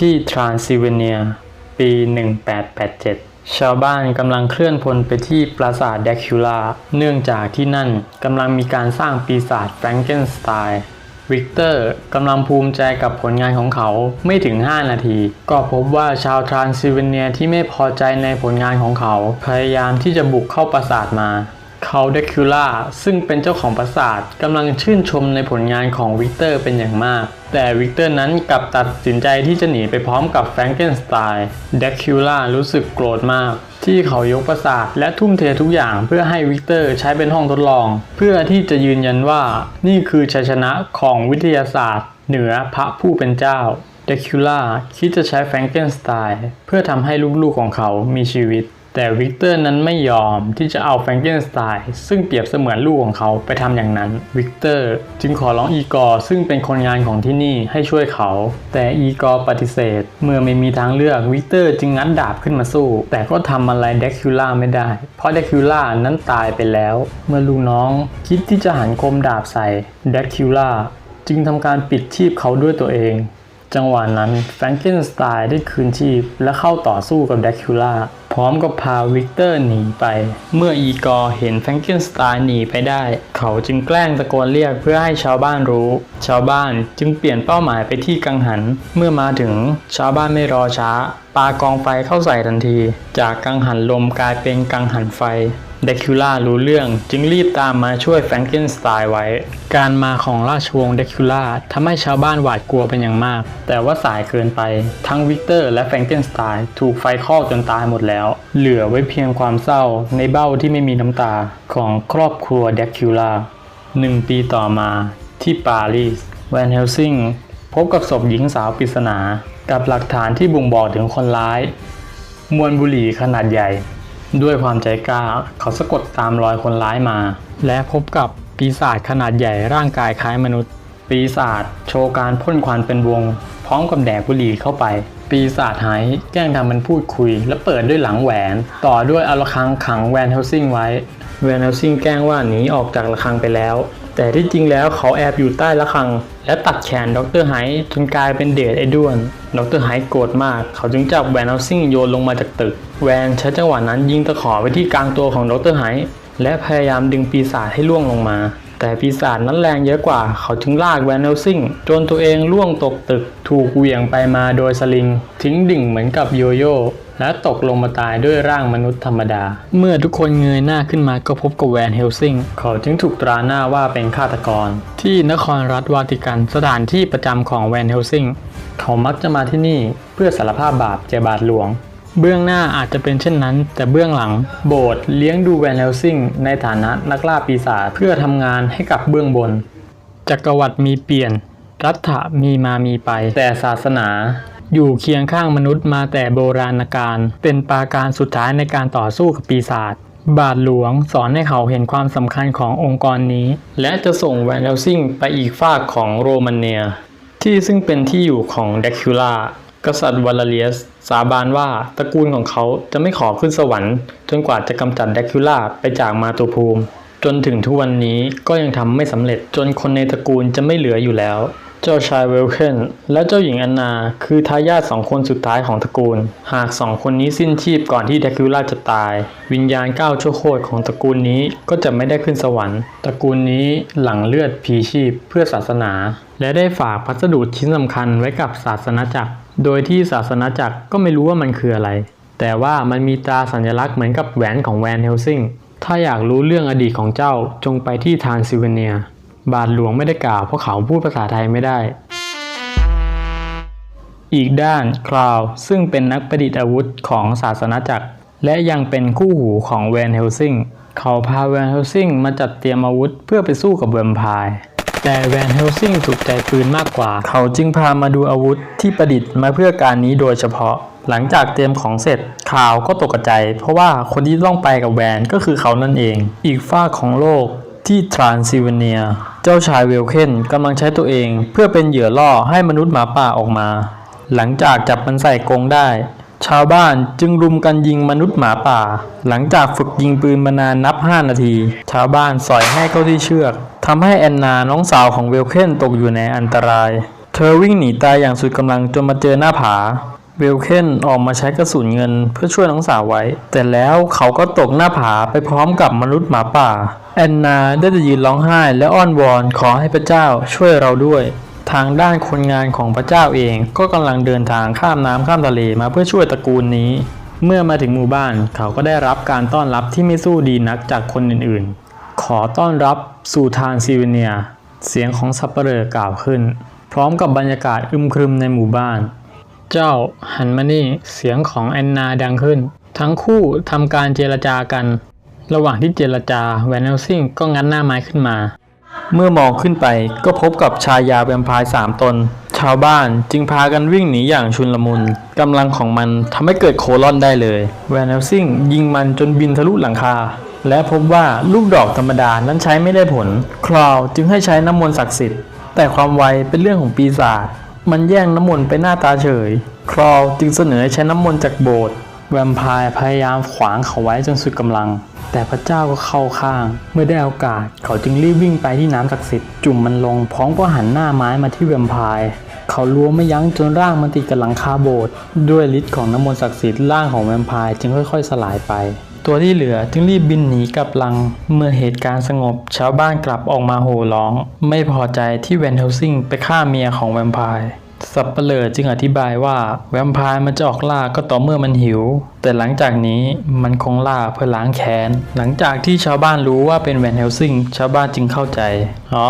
ที่ทรานซิลเวเนีย ปี 1887 ชาวบ้านกำลังเคลื่อนพลไปที่ปราสาทแดกคิวลาเนื่องจากที่นั่นกำลังมีการสร้างปีศาจแฟรงเกนสไตน์วิกเตอร์กำลังภูมิใจกับผลงานของเขาไม่ถึง 5 นาที ก็พบว่าชาวทรานซิลเวเนียที่ไม่พอใจในผลงานของเขา พยายามที่จะบุกเข้าปราสาทมา เขาเดคิล่าซึ่งเป็นเจ้าของปราสาทกำลังชื่นชมในผลงานของวิกเตอร์เป็นอย่างมาก แต่วิกเตอร์นั้นกลับตัดสินใจที่จะหนีไปพร้อมกับแฟรงเกนสไตน์เดคิล่ารู้สึกโกรธมาก ที่เขายกปราสาทและทุ่มเททุกอย่างเพื่อให้วิกเตอร์ใช้เป็นห้องทดลอง เพื่อที่จะยืนยันว่านี่คือชัยชนะของวิทยาศาสตร์ เหนือพระผู้เป็นเจ้าเดคิล่าคิดจะใช้แฟรงเกนสไตน์เพื่อทำให้ลูกๆของเขามีชีวิต แต่วิกเตอร์นั้นไม่ยอมที่จะเอาแฟรงเกนสไตน์ซึ่งเปรียบเสมือนลูกของเขาไปทำอย่างนั้น วิกเตอร์จึงขอร้องอีกอร์ซึ่งเป็นคนงานของที่นี่ให้ช่วยเขา แต่อีกอร์ปฏิเสธ เมื่อไม่มีทางเลือกวิกเตอร์จึงงัดดาบขึ้นมาสู้ แต่ก็ทำอะไรเดคิวล่าไม่ได้ เพราะเดคิวล่านั้นตายไปแล้ว เมื่อลูกน้องคิดที่จะหันคมดาบใส่เดคิวล่าจึงทำการปิดชีพเขาด้วยตัวเองจังหวะนั้นแฟรงเกนสไตน์ได้คืนชีพและเข้าต่อสู้กับแดกคิวล่าพร้อมกับพาวิกเตอร์หนีไป เมื่ออีกอร์เห็นแฟรงเกนสไตน์หนีไปได้ เขาจึงแกล้งตะโกนเรียกเพื่อให้ชาวบ้านรู้ ชาวบ้านจึงเปลี่ยนเป้าหมายไปที่กังหัน เมื่อมาถึงชาวบ้านไม่รอช้าปากองไฟเข้าใส่ทันที จากกังหันลมกลายเป็นกังหันไฟ เดคิล่ารู้เรื่องจึงรีบตามมาช่วยแฟรงเกนสไตน์ไว้ การมาของราชวงศ์เดคิล่าทำให้ชาวบ้านหวาดกลัวเป็นอย่างมาก แต่ว่าสายเกินไป ทั้งวิกเตอร์และแฟรงเกนสไตน์ถูกไฟคลอกจนตายหมดแล้ว เหลือไว้เพียงความเศร้าในเบ้าที่ไม่มีน้ำตาของครอบครัวเดคิล่าหนึ่งปีต่อมาที่ปารีสแวนเฮลซิงพบกับศพหญิงสาวปริศนา กับหลักฐานที่บ่งบอกถึงคนร้าย มวลบุหรี่ขนาดใหญ่ ด้วยความใจกล้าเขาสะกดตามรอยคนร้ายมา และพบกับปีศาจขนาดใหญ่ร่างกายคล้ายมนุษย์ ปีศาจโชว์การพ่นควันเป็นวง พร้อมกับแดกบุหรี่เข้าไป ปีศาจหายแกล้งทำเป็นพูดคุย และเปิดด้วยหลังแหวน ต่อด้วยเอาระฆังขังแวนเฮลซิงไว้ แวนเฮลซิงแกล้งว่าหนีออกจากระฆังไปแล้ว แต่ที่จริงแล้วเขาแอบอยู่ใต้ระฆัง และตัดแขนดรไฮจนกลายเป็นเดชไอ้ด้วน ดรไฮโกรธมาก เขาจึงจับแวนเฮลซิงโยนลงมาจากตึก แวนใช้จังหวะนั้นยิงตะขอไปที่กลางตัวของดรไฮและพยายามดึงปีศาจให้ล่วงลงมา แต่ปีศาจนั้นแรงเยอะกว่า เขาจึงลากแวนเฮลซิงจนตัวเองล่วงตกตึก ถูกเหวี่ยงไปมาโดยสลิง ทิ้งดิ่งเหมือนกับโยโย่ และตกลงมาตายด้วยร่างมนุษย์ธรรมดา เมื่อทุกคนเงยหน้าขึ้นมาก็พบกับแวนเฮลซิงเขาจึงถูกตราหน้าว่าเป็นฆาตกร ที่นครรัฐวาติกันสถานที่ประจำของแวนเฮลซิงเขามักจะมาที่นี่เพื่อสารภาพบาปแก่บาทหลวง เบื้องหน้าอาจจะเป็นเช่นนั้น แต่เบื้องหลัง โบสถ์เลี้ยงดูแวนเฮลซิงในฐานะนักล่าปีศาจเพื่อทำงานให้กับเบื้องบน จักรวรรดิมีเปลี่ยน รัฐะมีมามีไป แต่ศาสนา อยู่เคียงข้างมนุษย์มาแต่โบราณกาลเป็นปาการสุดท้ายในการต่อสู้กับปีศาจบาทหลวงสอนให้เขาเห็นความสำคัญขององค์กรนี้ และจะส่งแวนเฮลซิงไปอีกฝากของโรมาเนีย ที่ซึ่งเป็นที่อยู่ของเดคิล่ากษัตริย์วาลเลียส สาบานว่าตระกูลของเขาจะไม่ขอขึ้นสวรรค์ จนกว่าจะกำจัดเดคิล่าไปจากมาตุภูมิ จนถึงทุกวันนี้ก็ยังทำไม่สำเร็จจนคนในตระกูลจะไม่เหลืออยู่แล้ว เจ้าชายเวลเคนและเจ้าหญิงอนนาคือทายาทสองคนสุดท้ายของตระกูล หากสองคนนี้สิ้นชีพก่อนที่เดคิวล่าจะตาย วิญญาณก้าวชั่วโคตรของตระกูลนี้ก็จะไม่ได้ขึ้นสวรรค์ ตระกูลนี้หลังเลือดผีชีพเพื่อศาสนา และได้ฝากพัสดุชิ้นสำคัญไว้กับศาสนาจักร โดยที่ศาสนาจักรก็ไม่รู้ว่ามันคืออะไร แต่ว่ามันมีตราสัญลักษณ์เหมือนกับแหวนของแวนเฮลซิงถ้าอยากรู้เรื่องอดีตของเจ้าจงไปที่ทานซิเวเนีย บาทหลวงไม่ได้กล่าวเพราะเขาพูดภาษาไทยไม่ได้ อีกด้านคลาวซึ่งเป็นนักประดิษฐ์อาวุธของศาสนาจักร และยังเป็นคู่หูของแวนเฮลซิงเขาพาแวนเฮลซิงมาจัดเตรียมอาวุธเพื่อไปสู้กับแวมไพร์แต่แวนเฮลซิงถูกใจปืนมากกว่า เขาจึงพามาดูอาวุธที่ประดิษฐ์มาเพื่อการนี้โดยเฉพาะ หลังจากเตรียมของเสร็จข่าวก็ตกใจ เพราะว่าคนที่ต้องไปกับแวนก็คือเขานั่นเอง อีกฝ้าของโลกที่ทรานซิลเวเนีย เจ้าชายเวลเคนกำลังใช้ตัวเอง เพื่อเป็นเหยื่อล่อให้มนุษย์หมาป่าออกมา หลังจากจับมันใส่กรงได้ ชาวบ้านจึงรุมกันยิงมนุษย์หมาป่า หลังจากฝึกยิงปืนมานานนับ 5 นาที ชาวบ้านสอยให้เข้าที่เชือกทำให้แอนนาน้องสาวของเวลเคนตกอยู่ในอันตราย เธธอวิ่งหนีตายอย่างสุดกำลังจนมาเจอหน้าผา เวลเคนออกมาใช้กระสุนเงินเพื่อช่วยน้องสาวไว้ แต่แล้วเขาก็ตกหน้าผาไปพร้อมกับมนุษย์หมาป่า แอนนาได้แต่ยืนร้องไห้และอ้อนวอนขอให้พระเจ้าช่วยเราด้วย ทางด้านคนงานของพระเจ้าเองก็กำลังเดินทางข้ามน้ำข้ามทะเลมาเพื่อช่วยตระกูลนี้ เมื่อมาถึงหมู่บ้านเขาก็ได้รับการต้อนรับที่ไม่สู้ดีนักจากคนอื่นๆ ขอต้อนรับสู่ทานซิเวเนีย เสียงของสับเปลอกล่าวขึ้น พร้อมกับบรรยากาศอึมครึมในหมู่บ้าน เจ้าหันมานี่เสียงของแอนนาดังขึ้น ทั้งคู่ทำการเจรจากัน ระหว่างที่เจรจาแวนเนลซิงก็งัดหน้าไม้ขึ้นมา เมื่อมองขึ้นไปก็พบกับชายาแวมไพร์สามตน ชาวบ้านจึงพากันวิ่งหนีอย่างชุนลมุนกำลังของมันทำให้เกิดโคลอนได้เลยแวนเนลซิงยิงมันจนบินทะลุหลังคาและพบว่าลูกดอกธรรมดานั้นใช้ไม่ได้ผล คราวจึงให้ใช้น้ำมนต์ศักดิ์สิทธิ์ แต่ความไวเป็นเรื่องของปีศาจ มันแย่งน้ำมนต์ไปหน้าตาเฉย ครอลจึงเสนอใช้น้ำมนต์จากโบสถ์แวมไพร์พยายามขวางเขาไว้จนสุดกำลัง แต่พระเจ้าก็เข้าข้าง เมื่อได้โอกาส เขาจึงรีบวิ่งไปที่น้ำศักดิ์สิทธิ์จุ่มมันลงพร้อมก็หันหน้าไม้มาที่แวมไพร์เขาล้วงไม่ยั้งจนร่างมันติดกับหลังคาโบสถ์ด้วยฤทธิ์ของน้ำมนต์ศักดิ์สิทธิ์ร่างของแวมไพร์จึงค่อย ๆ สลายไป ตัวที่เหลือจึงรีบบินหนีกลับลัง เมื่อเหตุการณ์สงบชาวบ้านกลับออกมาโห่ร้อง ไม่พอใจที่แวนเฮลซิงไปฆ่าเมียของแวมไพร์สับเปลือจึงอธิบายว่าแวมไพร์มันจะออกล่าก็ต่อเมื่อมันหิว แต่หลังจากนี้มันคงล่าเพื่อล้างแค้น หลังจากที่ชาวบ้านรู้ว่าเป็นแวนเฮลซิงชาวบ้านจึงเข้าใจ อ๋อ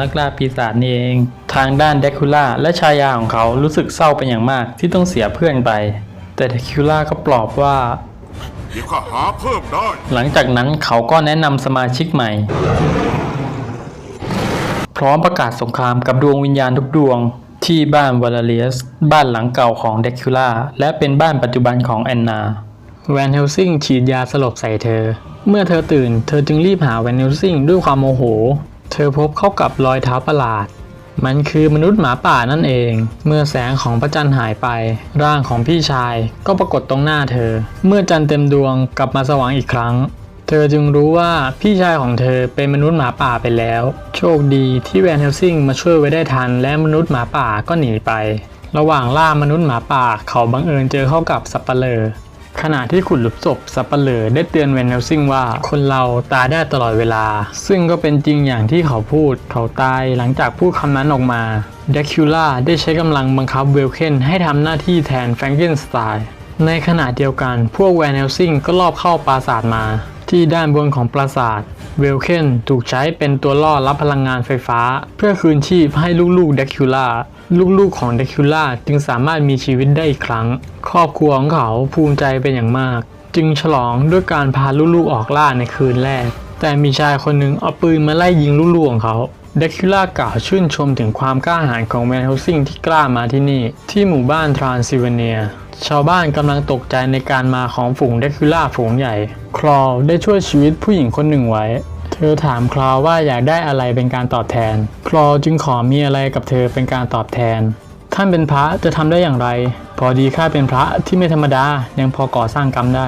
นักล่าปีศาจนี่เอง ทางด้านเดคูล่าและชายาของเขารู้สึกเศร้าเป็นอย่างมากที่ต้องเสียเพื่อนไป แต่เดคูล่าก็ปลอบว่า เดี๋ยวข้าหาเพิ่มได้ หลังจากนั้นเขาก็แนะนำสมาชิกใหม่ พร้อมประกาศสงครามกับดวงวิญญาณทุกดวง ที่บ้านวาลาเลียส บ้านหลังเก่าของเดคิล่าและเป็นบ้านปัจจุบันของแอนนาแวนเฮลซิงฉีดยาสลบใส่เธอ เมื่อเธอตื่น เธอจึงรีบหาแวนเฮลซิงด้วยความโมโห เธอพบเข้ากับรอยเท้าประหลาด มันคือมนุษย์หมาป่านั่นเอง เมื่อแสงของพระจันทร์หายไป ร่างของพี่ชายก็ปรากฏตรงหน้าเธอ เมื่อจันทร์เต็มดวงกลับมาสว่างอีกครั้ง เธอจึงรู้ว่าพี่ชายของเธอเป็นมนุษย์หมาป่าไปแล้ว โชคดีที่แวนเฮลซิงมาช่วยไว้ได้ทัน และมนุษย์หมาป่าก็หนีไป ระหว่างล่ามนุษย์หมาป่าเขาบังเอิญเจอเข้ากับสับเปลอ ขณะที่ขุดหลุมศพสับปเปลอได้เตือนเวนเนลซิงว่า คนเราตายได้ตลอดเวลา ซึ่งก็เป็นจริงอย่างที่เขาพูด เขาตายหลังจากพูดคำนั้นออกมาเดคิล่าได้ใช้กำลังบังคับเวลเคนให้ทำหน้าที่แทนแฟรงเกนสไตน์ในขณะเดียวกันพวกแวนเนลซิงก็ลอบเข้าปราสาทมา ที่ด้านบนของปราสาท เวลเคนถูกใช้เป็นตัวล่อรับพลังงานไฟฟ้า เพื่อคืนชีพให้ลูกๆเดคิล่าลูกๆของเดคิล่าจึงสามารถมีชีวิตได้อีกครั้ง ครอบครัวของเขาภูมิใจเป็นอย่างมาก จึงฉลองด้วยการพาลูกๆออกล่าในคืนแรก แต่มีชายคนหนึ่งเอาปืนมาไล่ยิงลูกๆของเขาเดคิล่ากล่าวชื่นชมถึงความกล้าหาญของแมนเฮลซิงที่กล้ามาที่นี่ ที่หมู่บ้านทรานซิลเวเนีย ชาวบ้านกำลังตกใจในการมาของฝูงเดคิล่าฝูงใหญ่ คลอลได้ช่วยชีวิตผู้หญิงคนหนึ่งไว้ เธอถามคลอว่าอยากได้อะไรเป็นการตอบแทน คลอจึงขอมีอะไรกับเธอเป็นการตอบแทน ท่านเป็นพระจะทำได้อย่างไร พอดีข้าเป็นพระที่ไม่ธรรมดายังพอก่อสร้างกรรมได้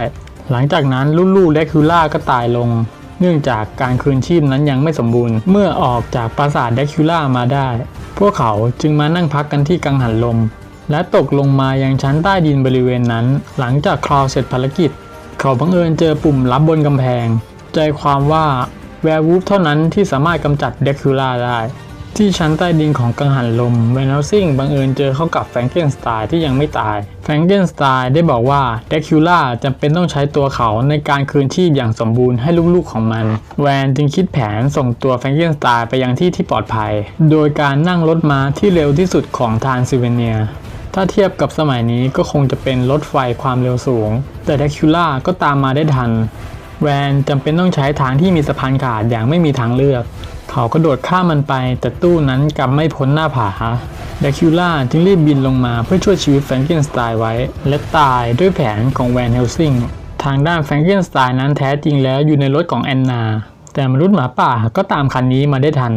หลังจากนั้นลูกๆและคิล่าก็ตายลงเนื่องจากการคืนชีพนั้นยังไม่สมบูรณ์ เมื่อออกจากปราสาทเดคิล่ามาได้ พวกเขาจึงมานั่งพักกันที่กังหันลม และตกลงมายังชั้นใต้ดินบริเวณนั้น หลังจากคลอเสร็จภารกิจ เขาบังเอิญเจอปุ่มลับบนกำแพง ใจความว่าแวร์วูฟเท่านั้นที่สามารถกำจัดเดคิล่าได้ ที่ชั้นใต้ดินของกังหันลมเวนลซิงบังเอิญเจอเข้ากับแฟรงเกนสไตน์ที่ยังไม่ตายแฟรงเกนสไตน์ได้บอกว่าเดคิล่าจำเป็นต้องใช้ตัวเขาในการคืนชีพอย่างสมบูรณ์ให้ลูกๆของมัน แวนจึงคิดแผนส่งตัวแฟรงเกนสไตน์ไปยังที่ที่ปลอดภัย โดยการนั่งรถม้าที่เร็วที่สุดของทานซิเวเนีย ถ้าเทียบกับสมัยนี้ก็คงจะเป็นรถไฟความเร็วสูง แต่เดคิล่าก็ตามมาได้ทัน แวนจำเป็นต้องใช้ทางที่มีสะพานขาดอย่างไม่มีทางเลือก เขาก็โดดข้ามมันไป แต่ตู้นั้นกลับไม่พ้นหน้าผาเดคิล่าจึงรีบบินลงมาเพื่อช่วยชีวิตแฟรงเกนสไตน์ไว้ และตายด้วยแผนของแวนเฮลซิงทางด้านแฟรงเกนสไตน์นั้นแท้จริงแล้วอยู่ในรถของแอนนา แต่มนุษย์หมาป่าก็ตามคันนี้มาได้ทัน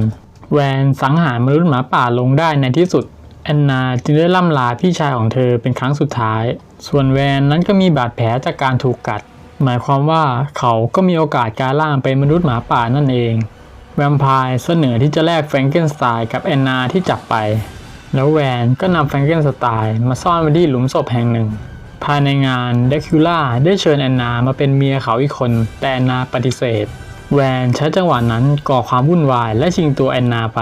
แวนสังหารมนุษย์หมาป่าลงได้ในที่สุด แอนนาจึงได้ล่ำลาพี่ชายของเธอเป็นครั้งสุดท้าย ส่วนแวนนั้นก็มีบาดแผลจากการถูกกัด หมายความว่าเขาก็มีโอกาสการล่างเป็นมนุษย์หมาป่านั่นเอง แวมไพร์เสนอที่จะแลกแฟรงเกนสไตน์กับแอนนาที่จับไป แล้วแวนก็นำแฟรงเกนสไตน์มาซ่อนไว้ที่หลุมศพแห่งหนึ่ง ภายในงานเดคิล่าได้เชิญแอนนามาเป็นเมียเขาอีกคน แต่แอนนาปฏิเสธ แวนใช้จังหวะนั้นก่อความวุ่นวายและชิงตัวแอนนาไป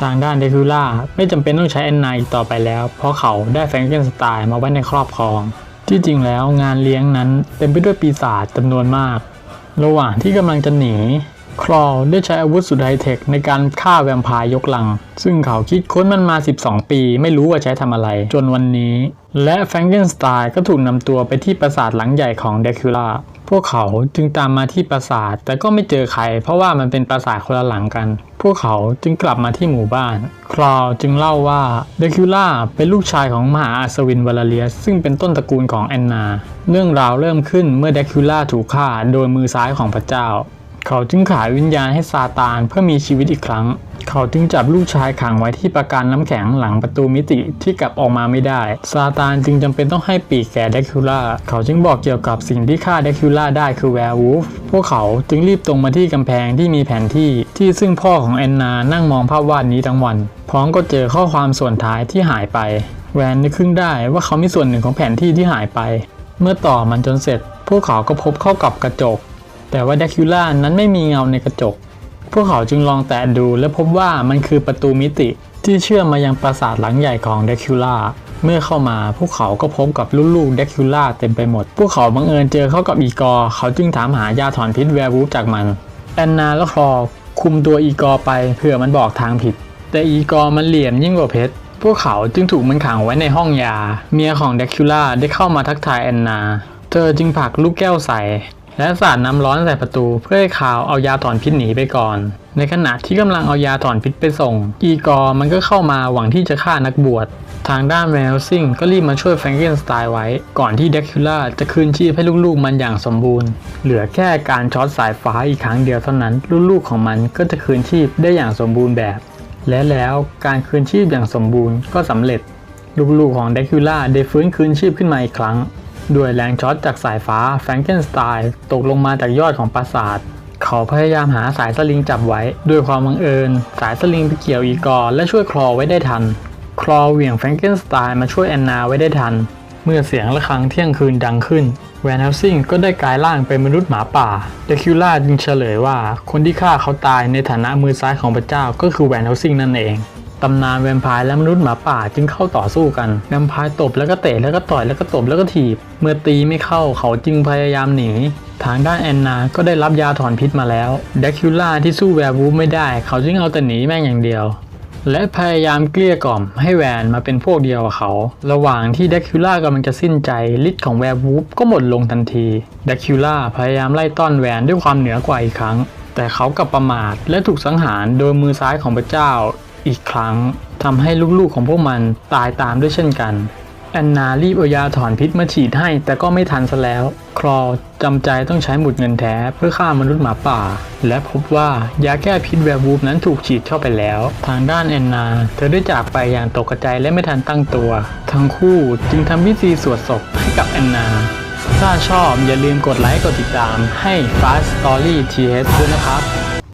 ทางด้านเดคิล่าไม่จำเป็นต้องใช้แอนนาอีกต่อไปแล้ว เพราะเขาได้แฟรงเกนสไตน์มาไว้ในครอบครอง ที่จริงแล้วงานเลี้ยงนั้นเต็มไปด้วยปีศาจจำนวนมาก ระหว่างที่กำลังจะหนี คลอได้ใช้อาวุธสุดไฮเทคในการฆ่าแวมพร์ยกลัง ซึ่งเขาคิดค้นมันมา 12 ปี ไม่รู้ว่าใช้ทำอะไร จนวันนี้ และแฟรงเกนสไตน์ก็ถูกนำตัวไปที่ปราสาทหลังใหญ่ของเดคิล่า พวกเขาจึงตามมาที่ปราสาทแต่ก็ไม่เจอใครเพราะว่ามันเป็นปราสาทคนละหลังกัน พวกเขาจึงกลับมาที่หมู่บ้านคลอจึงเล่าว่าเดคิล่าเป็นลูกชายของมหาอัศวินวลาเลียสซึ่งเป็นต้นตระกูลของแอนนา เรื่องราวเริ่มขึ้นเมื่อเดคิล่าถูกฆ่าโดยมือซ้ายของพระเจ้า เขาจึงขายวิญญาณให้ซาตานเพื่อมีชีวิตอีกครั้ง เขาจึงจับลูกชายขังไว้ที่ประการน้ำแข็งหลังประตูมิติที่กลับออกมาไม่ได้ ซาตานจึงจำเป็นต้องให้ปีกแก่เดคิล่า เขาจึงบอกเกี่ยวกับสิ่งที่ฆ่าเดคิล่าได้คือแวร์วูฟ พวกเขาจึงรีบตรงมาที่กำแพงที่มีแผนที่ที่ซึ่งพ่อของแอนนานั่งมองภาพวาดนี้ทั้งวัน พร้อมก็เจอข้อความส่วนท้ายที่หายไป แวนนึกขึ้นได้ว่าเขามีส่วนหนึ่งของแผนที่ที่หายไป เมื่อต่อมันจนเสร็จ พวกเขาก็พบเข้ากับกระจก แต่ว่าเดคิล่านั้นไม่มีเงาในกระจก พวกเขาจึงลองแตะดูและพบว่ามันคือประตูมิติที่เชื่อมมายังปราสาทหลังใหญ่ของเดคิล่าเมื่อเข้ามาพวกเขาก็พบกับลูกๆเดคิล่าเต็มไปหมด พวกเขาบังเอิญเจอเข้ากับอีกอร์เขาจึงถามหายาถอนพิษแวร์วูฟจากมันแอนนาและคลอคุมตัวอีกอร์ไปเพื่อมันบอกทางผิด แต่อีกอร์มันเหลี่ยมยิ่งกว่าเพชรพวกเขาจึงถูกมันขังไว้ในห้องยา เมียของเดคิล่าได้เข้ามาทักทายแอนนา เธอจึงผลักลูกแก้วใส่ และสาดน้ำร้อนใส่ประตูเพื่อให้ข่าวเอายาถอนพิษหนีไปก่อน ในขณะที่กำลังเอายาถอนพิษไปส่ง อีกอร์มันก็เข้ามาหวังที่จะฆ่านักบวช ทางด้านแมวซิงก็รีบมาช่วยแฟรงเกนสไตน์ไว้ ก่อนที่เด็กคิล่าจะคืนชีพให้ลูกๆมันอย่างสมบูรณ์ เหลือแค่การช็อตสายฟ้าอีกครั้งเดียวเท่านั้น ลูกๆของมันก็จะคืนชีพได้อย่างสมบูรณ์แบบ และแล้วการคืนชีพอย่างสมบูรณ์ก็สำเร็จ ลูกๆของเด็กคิล่าได้ฟื้นคืนชีพขึ้นมาอีกครั้ง ด้วยแรงช็อตจากสายฟ้าแฟรงเกนสไตน์ตกลงมาจากยอดของปราสาท เขาพยายามหาสายสลิงจับไว้ ด้วยความบังเอิญ สายสลิงไปเกี่ยวอีกอและช่วยคลอไว้ได้ทัน คลอเหวี่ยงแฟรงเกนสไตน์มาช่วยแอนนาไว้ได้ทัน เมื่อเสียงะระฆังเที่ยงคืนดังขึ้นแวนเฮลซิงก็ได้กลายร่างเป็นมนุษย์หมาป่าเดคิล่าจึงเฉลยว่า คนที่ฆ่าเขาตายในฐานะมือซ้ายของพระเจ้าก็คือแวนเฮลซิงนั่นเอง ตำนานแวมไพร์และมนุษย์หมาป่าจึงเข้าต่อสู้กัน แวมไพร์ตบแล้วก็เตะแล้วก็ต่อยแล้วก็ตบแล้วก็ถีบ เมื่อตีไม่เข้าเขาจึงพยายามหนี ทางด้านแอนนาก็ได้รับยาถอนพิษมาแล้วเดคิล่าที่สู้แวร์วูฟไม่ได้ เขาจึงเอาแต่หนีแม่งอย่างเดียว และพยายามเกลี้ยกล่อมให้แวนมาเป็นพวกเดียวกับเขา ระหว่างที่เดคิล่ากำลังจะสิ้นใจฤทธิ์ของแวร์วูฟก็หมดลงทันทีเดคิล่าพยายามไล่ต้อนแวนด้วยความเหนือกว่าอีกครั้ง แต่เขากลับประมาทและถูกสังหารโดยมือซ้ายของพระเจ้า อีกครั้งทำให้ลูกๆของพวกมันตายตามด้วยเช่นกัน แอนนารีบเอายาถอนพิษมาฉีดให้ แต่ก็ไม่ทันซะแล้วคลอจำใจต้องใช้หมุดเงินแท้เพื่อฆ่ามนุษย์หมาป่า และพบว่ายาแก้พิษแวร์วูฟนั้นถูกฉีดเข้าไปแล้ว ทางด้านแอนนา เธอได้จากไปอย่างตกใจและไม่ทันตั้งตัว ทั้งคู่จึงทำพิธีสวดศพให้กับแอนนาถ้าชอบอย่าลืมกดไลค์กดติดตามให้ Fast Story TH ด้วยนะครับ